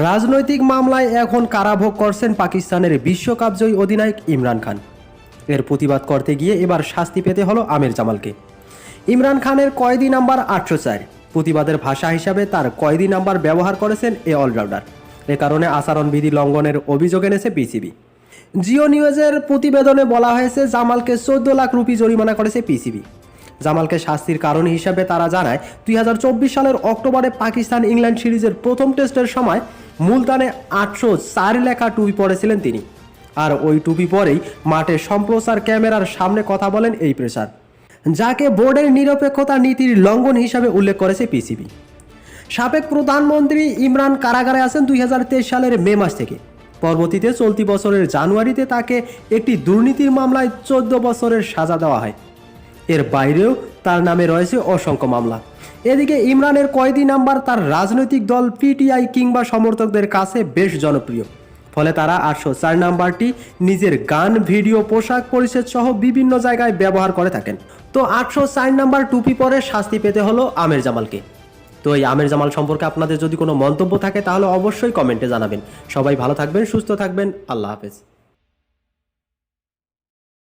রাজনৈতিক মামলায় এখন কারাভোগ করছেন পাকিস্তানের বিশ্বকাপ জয়ী অধিনায়ক ইমরান খান। এর প্রতিবাদ করতে গিয়ে এবার শাস্তি পেতে হলো আমির জামালকে। ইমরান খানের কয়েদি নাম্বার আটশো চার। প্রতিবাদের ভাষা হিসাবে তার কয়েদি নাম্বার ব্যবহার করেছেন এ অলরাউন্ডার। এ কারণে আচরণবিধি লঙ্ঘনের অভিযোগ এনেছে পিসিবি। জিও নিউজের প্রতিবেদনে বলা হয়েছে, জামালকে চোদ্দ লাখ রুপি জরিমানা করেছে পিসিবি। জামালকে শাস্তির কারণ হিসাবে তারা জানায়, দুই হাজার চব্বিশ সালের অক্টোবরে পাকিস্তান ইংল্যান্ড সিরিজের প্রথম টেস্টের সময় মুলতানে আটশো চার লেখা টুপি পরেছিলেন তিনি। আর ওই টুপি পরেই মাঠে সম্প্রচার ক্যামেরার সামনে কথা বলেন এই প্রেসার যাকে বোর্ডের নিরপেক্ষতা নীতির লঙ্ঘন হিসাবে উল্লেখ করেছে পিসিবি। সাবেক প্রধানমন্ত্রী ইমরান কারাগারে আছেন দুই হাজার তেইশ সালের মে মাস থেকে। পরবর্তীতে চলতি বছরের জানুয়ারিতে তাকে একটি দুর্নীতির মামলায় চোদ্দ বছরের সাজা দেওয়া হয়। এর বাইরেও তার নামে রয়েছে অসংখ্য মামলা। এদিকে ইমরানের কয়েদি নাম্বার তার রাজনৈতিক দল পিটিআই কিংবা সমর্থকদের কাছে বেশ জনপ্রিয়। ফলে তারা আটশো চার নাম্বারটি নিজের গান, ভিডিও, পোশাক পরিচ্ছদ সহ বিভিন্ন জায়গায় ব্যবহার করে থাকেন। তো আটশো চার নাম্বার টুপি পরে শাস্তি পেতে হলো আমের জামালকে। তো এই আমের জামাল সম্পর্কে আপনাদের যদি কোনো মন্তব্য থাকে তাহলে অবশ্যই কমেন্টে জানাবেন। সবাই ভালো থাকবেন, সুস্থ থাকবেন, আল্লাহ হাফেজ।